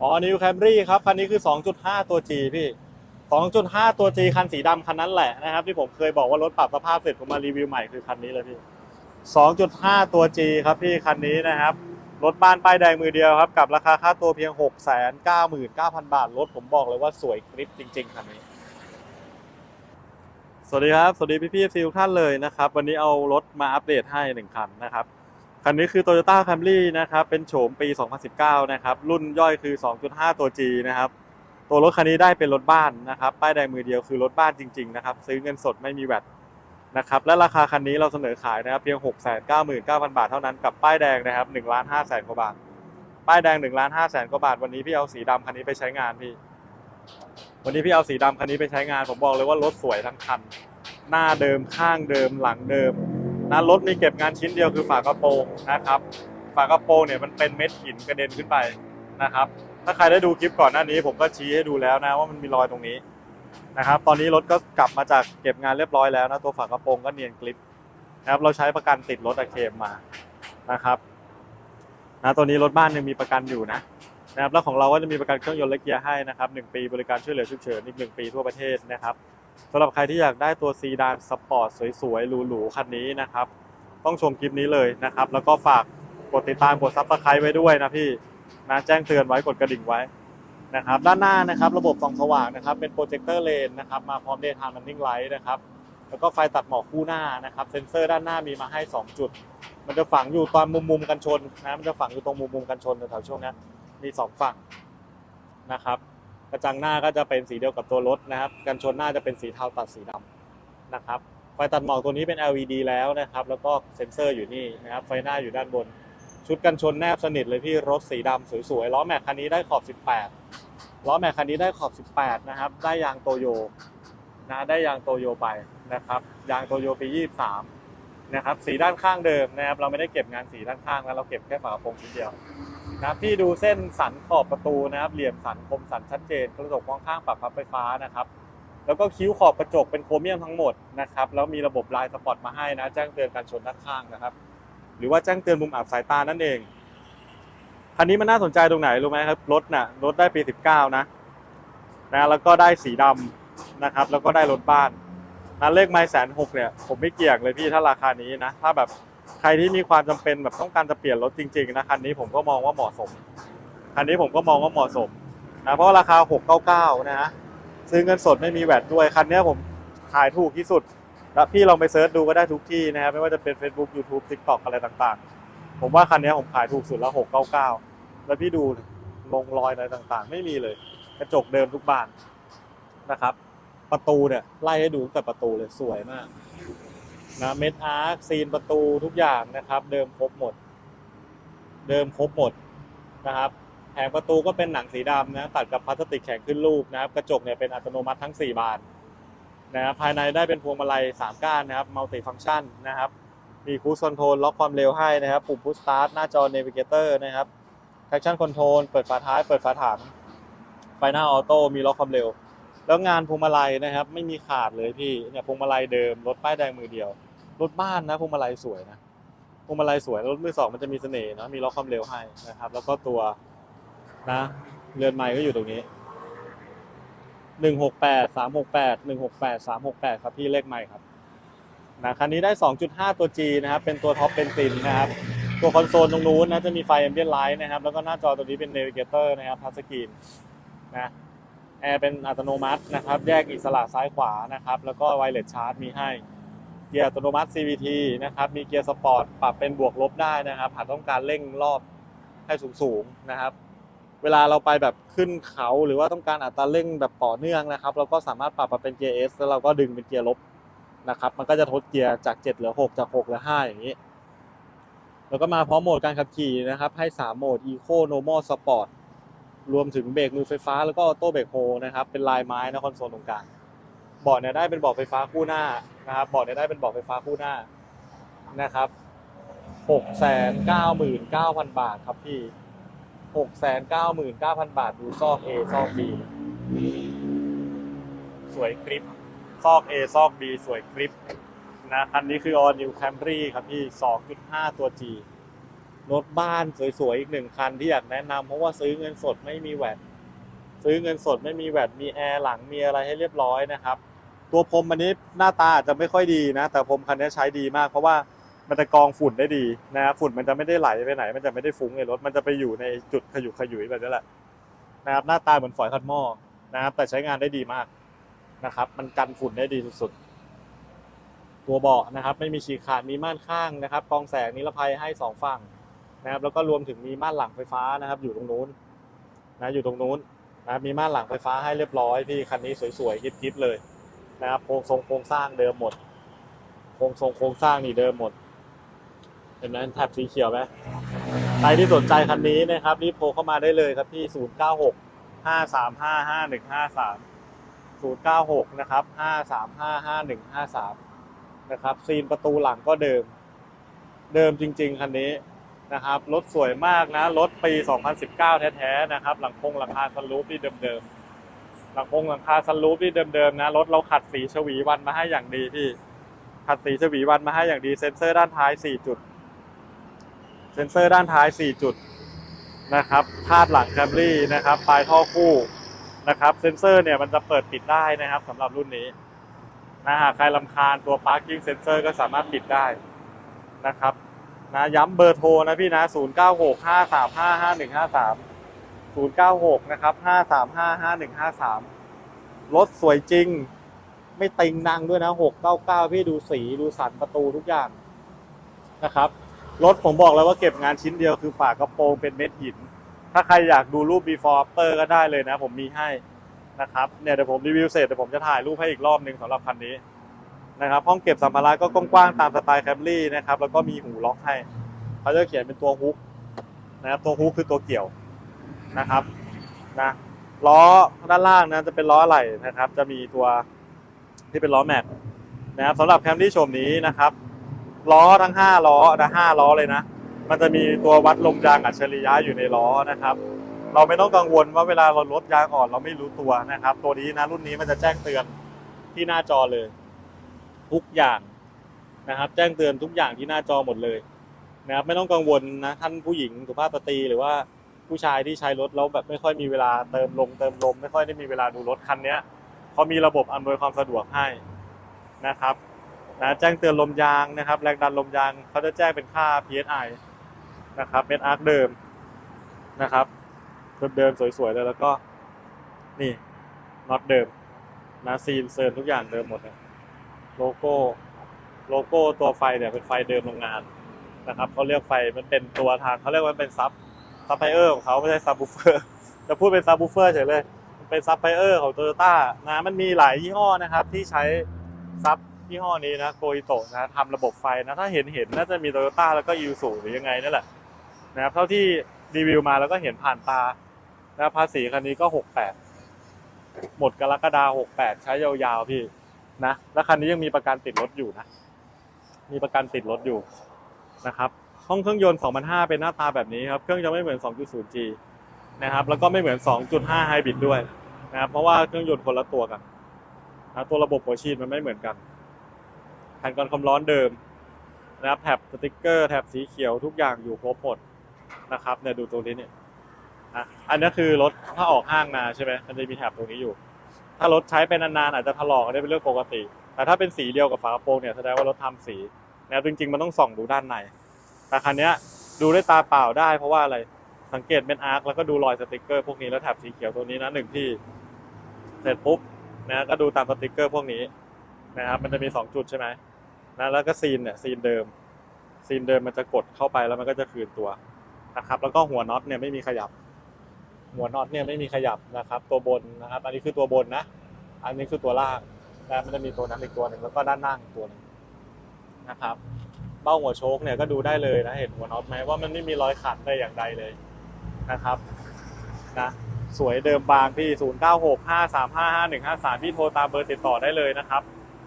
อ๋อ New Camry ครับ คันนี้คือ 2.5 ตัว G พี่ 2.5 ตัว G คันสีดำคันนั้นแหละนะครับ ที่ผมเคยบอกว่ารถปรับสภาพเสร็จผมมารีวิวใหม่คือคันนี้เลยพี่ 2.5 ตัว G ครับพี่คันนี้นะครับรถบ้านป้ายแดงมือเดียวครับ กับราคาค่าตัวเพียง 699,000 บาท รถผมบอกเลยว่าสวยคลิปจริง ๆคันนี้ สวัสดีครับ สวัสดีพี่พี่ซีทุกท่านเลยนะครับ วันนี้เอารถมาอัปเดตให้หนึ่งคันนะครับ คันนี้คือ Toyota Camry นะครับ เป็นโฉมปี 2019 นะครับ รุ่นย่อยคือ 2.5 ตัว G นะครับ ตัวรถคันนี้ได้เป็นรถบ้านนะครับ ป้ายแดงมือเดียวคือรถบ้านจริง ๆ นะครับ ซื้อเงินสดไม่มีแวตนะครับ และราคาคันนี้เราเสนอขายนะครับ เพียง 699,000 บาทเท่านั้น กับป้ายแดงนะครับ1ล้าน5แสนกว่าบาท ป้ายแดง1ล้าน5แสนกว่าบาท วันนี้พี่เอาสีดำคันนี้ไปใช้งานพี่ วันนี้พี่เอาสีดำคันนี้ไปใช้งาน ผมบอกเลยว่ารถสวยทั้งคัน หน้าเดิมข้างเดิมหลังเดิม นะรถมีเก็บงานชิ้นเดียวคือฝากระโปรงนะครับ ฝากระโปรงเนี่ยมันเป็นเม็ดหินกระเด็นขึ้นไปนะครับ ถ้าใครได้ดูคลิปก่อนหน้านี้ผมก็ชี้ให้ดูแล้วนะว่ามันมีรอยตรงนี้นะครับตอนนี้รถก็กลับมาจากเก็บงานเรียบร้อยแล้วนะตัวฝากระโปรงก็เนียนกริปนะครับเราใช้ประกันติดรถอะเคมมานะครับนะตัวนี้รถบ้านยังมีประกันอยู่นะนะครับแล้วของเราก็จะมีประกันเครื่องยนต์และเกียร์ให้นะครับหนึ่งปีบริการช่วยเหลือฉุกเฉินอีกหนึ่งปีทั่วประเทศนะครับ สำหรับใครที่อยากได้ตัวซีดานสปอร์ตสวยๆหรูๆคันนี้นะครับ ต้องชมคลิปนี้เลยนะครับ แล้วก็ฝากกดติดตามกดซับสไครต์ไว้ด้วยนะพี่นะแจ้งเตือนไว้กดกระดิ่งไว้นะครับด้านหน้านะครับระบบส่องสว่างนะครับเป็นโปรเจคเตอร์เลนนะครับมาพร้อม Daytime Running Light นะครับแล้วก็ไฟตัดหมอกคู่หน้านะครับเซ็นเซอร์ด้านหน้ามีมาให้ 2 จุด มันจะฝังอยู่ตอนมุมมุมกันชนนะมันจะฝังอยู่ตรงมุมมุมกันชนแถวๆช่วงนี้มี 2 ฝั่งนะครับ กระจังหน้าก็จะเป็นสีเดียวกับตัวรถนะครับ กันชนหน้าจะเป็นสีเทาตัดสีดำนะครับ ไฟตัดหมอกตัวนี้เป็น LED แล้วนะครับ แล้วก็เซ็นเซอร์อยู่นี่นะครับ ไฟหน้าอยู่ด้านบน ชุดกันชนแนบสนิทเลยพี่รถสีดำสวยๆ ล้อแม็กคันนี้ได้ขอบ 18 ล้อแม็กคันนี้ได้ขอบ 18 นะครับ ได้ยางโตโยนะได้ยางโตโยไปนะครับ ยางโตโยปี 23 นะครับ สีด้านข้างเดิมนะครับ เราไม่ได้เก็บงานสีด้านข้างแล้วเราเก็บแค่ฝากระโปรงชิ้นเดียว นะครับพี่ดูเส้นสันขอบประตูนะครับ เหลี่ยมสันคมสันชัดเจนกระจกมองข้างปรับพับไฟฟ้านะครับแล้วก็คิ้วขอบกระจกเป็นโครเมียมทั้งหมดนะครับแล้วมีระบบลายสปอตมาให้นะ แจ้งเตือนการชนด้านข้างนะครับ หรือว่าแจ้งเตือนมุมอับสายตานั่นเองคันนี้มันน่าสนใจตรงไหนรู้ไหมครับรถน่ะรถได้ปี 19 นะนะแล้วก็ได้สีดำนะครับ แล้วก็ได้รถบ้านนะเลขไม้แสนหกเนี่ยผมไม่เกี่ยงเลยพี่ถ้าราคานี้นะ ถ้าแบบ ใครที่มีความจำเป็นแบบต้องการจะเปลี่ยนรถจริงๆนะคันนี้ผมก็มองว่าเหมาะสม คันนี้ผมก็มองว่าเหมาะสมนะเพราะราคา 699 นะฮะซื้อเงินสดไม่มีแวดด้วย คันนี้ผมขายถูกที่สุด แล้วพี่ลองไปเซิร์ชดูก็ได้ทุกที่นะครับไม่ว่าจะเป็น Facebook YouTube TikTok อะไรต่างๆ ผมว่าคันนี้ผมขายถูกสุดแล้ว 699 แล้วพี่ดูลงรอยอะไรต่างๆ ไม่มีเลย กระจกเดิมทุกบานนะครับ ประตูเนี่ยไล่ให้ดูตั้งแต่ประตูเลยสวยมาก นะเม็ดอาร์คซีนประตูทุกอย่างนะครับ เดิมครบหมด เดิมครบหมดนะครับแผงประตูก็เป็นหนังสีดำนะตัดกับพลาสติกแข็งขึ้นรูปนะครับ กระจกเนี่ยเป็นอัตโนมัติทั้ง 4 บานนะครับภายในได้เป็นพวงมาลัย 3 ก้านนะครับมัลติฟัง c t ชันนะครับ มีคู c คอนโทรลล็อกความเร็วให้นะครับ ปุ่มพุชสตาร์ทหน้าจอเนวิเกเตอร์นะครับ traction control เปิดฝาท้าย เปิดฝาถังไฟหน้าออโต้มีล็อกความเร็ว แล้วงานพวงมาลัยนะครับ ไม่มีขาดเลยพี่เนี่ยพวงมาลัยเดิมรถป้ายแดงมือเดียว รถบ้านนะพวงมาลัยสวยนะพวงมาลัยสวยรถมือสองมันจะมีเสน่ห์เนะมีล็อกความเร็วให้นะครับ แล้วก็ตัวนะเรือนไม้ก็อยู่ตรงนี้หนึ่งหกแปดสามหกแปดหนึ่งหกแปดสามหกแปดครับพี่เลขไม้ครับนะคันนี้ได้2.5ตัว G นะครับ เป็นตัวท็อปเป็นซินนะครับ ตัวคอนโซลตรงนู้นนะจะมีไฟ ambient light นะครับ แล้วก็หน้าจอตัวนี้เป็น navigator นะครับทัชสกรีนนะแอร์เป็นอัตโนมัตินะครับ แยกอิสระซ้ายขวานะครับ แล้วก็ไวเลสชาร์จมีให้ เกียร์อัตโนมัติ CVT นะครับมีเกียร์สปอร์ตปรับเป็นบวกลบได้นะครับหากต้องการเร่งรอบให้สูงๆนะครับ เวลาเราไปแบบขึ้นเขาหรือว่าต้องการอัตราเร่งแบบต่อเนื่องนะครับ เราก็สามารถปรับมาเป็นเกียร์ S แล้วเราก็ดึงเป็นเกียร์ลบนะครับ มันก็จะทดเกียร์จาก 7 เหลือ 6 จาก 6 เหลือ 5 อย่างนี้ แล้วก็มาพร้อมโหมดการขับขี่นะครับ ให้ 3 โหมด Eco Normal Sport รวมถึงเบรกมือไฟฟ้าแล้วก็ออโต้เบรกโฮนะครับ เป็นลายไม้นะคอนโซลตรงกลาง เบาะเนี่ยได้เป็นเบาะไฟฟ้าคู่หน้านะครับเบาะเนี่ยได้เป็นเบาะไฟฟ้าคู่หน้านะครับ699,000บาทครับพี่699,000บาทดูซอก A ซอก B สวยคลิปซอก A ซอก B สวยคลิปนะคันนี้คือ All New Camry ครับพี่ 2.5 ตัว G รถบ้านสวยๆ อีกหนึ่งคันที่อยากแนะนำเพราะว่าซื้อเงินสดไม่มีแวดซื้อเงินสดไม่มีแวดมีแอร์หลังมีอะไรให้เรียบร้อยนะครับ ตัวพรมอันนี้หน้าตาอาจจะไม่ค่อยดีนะ แต่พรมคันนี้ใช้ดีมากเพราะว่ามันจะกรองฝุ่นได้ดีนะครับฝุ่นมันจะไม่ได้ไหลไปไหน มันจะไม่ได้ฟุ้งในรถมันจะไปอยู่ในจุดขยุกขยุยแบบนี้แหละนะครับหน้าตาเหมือนฝอยขัดหม้อนะครับแต่ใช้งานได้ดีมากนะครับ มันกันฝุ่นได้ดีสุดๆ ตัวเบาะนะครับ ไม่มีฉีกขาดมีม่านข้างนะครับกองแสงนิรภัยให้สองฝั่งนะครับ แล้วก็รวมถึงมีม่านหลังไฟฟ้านะครับ อยู่ตรงนู้นนะอยู่ตรงนู้นนะมีม่านหลังไฟฟ้าให้เรียบร้อยพี่คันนี้สวยๆกิ๊บๆเลย นะครับโครงทรงโครงสร้างเดิมหมด โครงทรงโครงสร้างนี่เดิมหมด เห็นไหมแถบสีเขียวไหมใครที่สนใจคันนี้นะครับรีบโทรเข้ามาได้เลยครับที่ 0 9 6 5 3 5 5 1 5 3 0 9 6 นะครับ 5 3 5 5 1 5 3 นะครับ ซีนประตูหลังก็เดิม เดิมจริง ๆ คันนี้นะครับ รถสวยมากนะ รถปี 2019 แท้ ๆ นะครับ หลังคงหลังคาสลูปที่เดิม ๆ หลังคงหลังคาสลูปที่เดิมๆนะรถเราขัดสีฉวีวันมาให้อย่างดีพี่ ขัดสีฉวีวันมาให้อย่างดีเซ็นเซอร์ด้านท้าย 4 จุด เซ็นเซอร์ด้านท้าย 4 จุดนะครับคาดหลังแคมรี่นะครับปลายท่อคู่นะครับ เซ็นเซอร์เนี่ยมันจะเปิดปิดได้นะครับสำหรับรุ่นนี้นะหากใครลำคาญตัว parking sensor ก็สามารถปิดได้นะครับนะย้ำเบอร์โทรนะพี่นะ 0 096 นะครับ 535 5153 รถสวยจริง ไม่ติงนังด้วยนะ 699 พี่ดูสีดูสันประตูทุกอย่างนะครับ รถผมบอกแล้วว่าเก็บงานชิ้นเดียวคือฝากระโปรงเป็นเม็ดหิน ถ้าใครอยากดูรูป before after ก็ได้เลยนะ ผมมีให้นะครับเนี่ยเดี๋ยวผมรีวิวเสร็จเดี๋ยวผมจะถ่ายรูปให้อีกรอบหนึ่งสำหรับคันนี้นะครับห้องเก็บสัมภาระก็กว้างๆตามสไตล์แคมรี่นะครับแล้วก็มีหูล็อกให้เขาจะเขียนเป็นตัวฮุกนะครับตัวฮุกคือตัวเกี่ยว นะครับนะล้อด้านล่างนะจะเป็นล้ออะไรนะครับ จะมีตัวที่เป็นล้อแม็กนะครับสำหรับแคมรี่โฉมนี้นะครับ ล้อทั้ง 5 ล้อนะ5ล้อเลยนะ มันจะมีตัววัดลมยางอัจฉริยะอยู่ในล้อนะครับ เราไม่ต้องกังวลว่าเวลาเราลดยางอ่อนเราไม่รู้ตัวนะครับ ตัวนี้นะรุ่นนี้มันจะแจ้งเตือนที่หน้าจอเลย ทุกอย่างนะครับ แจ้งเตือนทุกอย่างที่หน้าจอหมดเลยนะครับไม่ต้องกังวลนะท่านผู้หญิงสุภาพสตรีหรือว่า ผู้ชายที่ใช้รถแล้วแบบไม่ค่อยมีเวลาเติมลงเติมลม ไม่ค่อยได้มีเวลาดูรถคันเนี้ยเขามีระบบอำนวยความสะดวกให้นะครับนะแจ้งเตือนลมยางนะครับแรงดันลมยางเขาจะแจ้งเป็นค่า PSI นะครับเป็นอาร์คเดิมนะครับเดิมๆสวยๆเลยแล้วก็นี่น็อตเดิมนะซีนเซิร์นทุกอย่างเดิมหมดเลยโลโก้โลโก้ตัวไฟเนี่ยเป็นไฟเดิมโรงงานนะครับเขาเรียกไฟมันเป็นตัวทางเขาเรียกว่าเป็นซับ ซัพพลายเออร์ของเขาไม่ใช่ซับบูเฟอร์จะพูดเป็นซับบูเฟอร์เฉยเลยมันเป็นซัพพลายเออร์ของโตโยต้านะมันมีหลายยี่ห้อนะครับ ที่ใช้ซับยี่ห้อนี้นะโกอิโตะนะทำระบบไฟนะถ้าเห็นเห็นน่าจะมีโตโยต้าแล้วก็ยูสูหรือยังไงนั่นแหละนะครับเท่าที่รีวิวมาแล้วก็เห็นผ่านตานะภาษีคันนี้ก็ 68 หมดกรกฎาคม68 ใช้ยาวๆพี่นะแล้วคันนี้ยังมีประกันติดรถอยู่นะ มีประกันติดรถอยู่นะครับ ห้องเครื่องยนต์ 2005 เป็นหน้าตาแบบนี้ครับ เครื่องจะไม่เหมือน 2.0G นะครับ แล้วก็ไม่เหมือน 2.5 Hybrid ด้วยนะครับ เพราะว่าเครื่องยนต์คนละตัวกันนะตัวระบบหัวฉีดมันไม่เหมือนกันแผ่นกันความร้อนเดิมนะครับ แถบสติ๊กเกอร์แถบสีเขียวทุกอย่างอยู่ครบหมดนะครับเนี่ยดูตรงนี้เนี่ยอะอันนี้คือรถถ้าออกห้างมาใช่ไหมมันจะมีแถบตรงนี้อยู่ ถ้ารถใช้ไปนานๆอาจจะถลอกอันนี้เป็นเรื่องปกติ แต่ถ้าเป็นสีเดียวกับฝากระโปรงเนี่ยแสดงว่ารถทำสีนะจริงๆมันต้องส่องดูด้านใน แต่คันนี้ดูด้วยตาเปล่าได้เพราะว่าอะไรสังเกตเป็นอาร์คแล้วก็ดูรอยสติกเกอร์พวกนี้แล้วแถบสีเขียวตัวนี้นะหนึ่งที่เสร็จปุ๊บนะก็ดูตามสติกเกอร์พวกนี้นะครับมันจะมีสองจุดใช่ไหมนะแล้วก็ซีนเนี่ยซีนเดิม ซีนเดิมมันจะกดเข้าไปแล้วมันก็จะคืนตัวนะครับแล้วก็หัวน็อตเนี่ยไม่มีขยับ หัวน็อตเนี่ยไม่มีขยับนะครับ ตัวบนนะครับ อันนี้คือตัวบนนะ อันนี้คือตัวล่างนะมันจะมีตัวนั้นอีกตัวหนึ่งแล้วก็ด้านล่างอีกตัวหนึงนะครับ เบ้าหัวโชคเนี่ยก็ดูได้เลยนะเห็นหัวน็อตไหมว่ามันไม่มีรอยขัดใดอย่างใดเลยนะครับนะสวยเดิมบางพี่ 0 9 6 5 3 5 5 1 5 3 พี่โทรตามเบอร์ติดต่อได้เลยนะครับ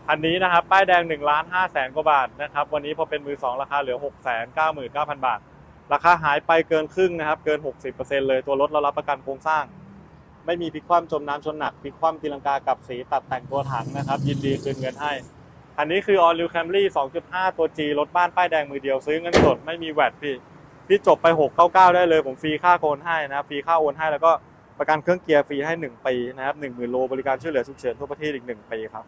คันนี้นะครับป้ายแดง1ล้าน5แสนกว่าบาทนะครับวันนี้พอเป็นมือ 2 ราคาเหลือ 6 9 9 0 0 0 บาท ราคาหายไปเกินครึ่งนะครับ เกิน 60%เลยตัวรถเรารับประกันโครงสร้าง ไม่มีพลิกคว่ำจมน้ำชนหนักพลิกคว่ำตีลังกากับสีตัดแต่งตัวถังนะครับ ยินดีคืนเงินให้ อันนี้คือ All New Camry 2.5 ตัว G รถบ้านป้ายแดงมือเดียวซื้อเงินสดไม่มีแวดพี่ พี่จบไป 699 ได้เลย ผมฟรีค่าโอนให้นะฟรีค่าโอนให้แล้วก็ประกันเครื่องเกียร์ฟรีให้ 1 ปีนะครับ 10,000 โลบริการช่วยเหลือฉุกเฉินทั่วประเทศอีก 1 ปีครับ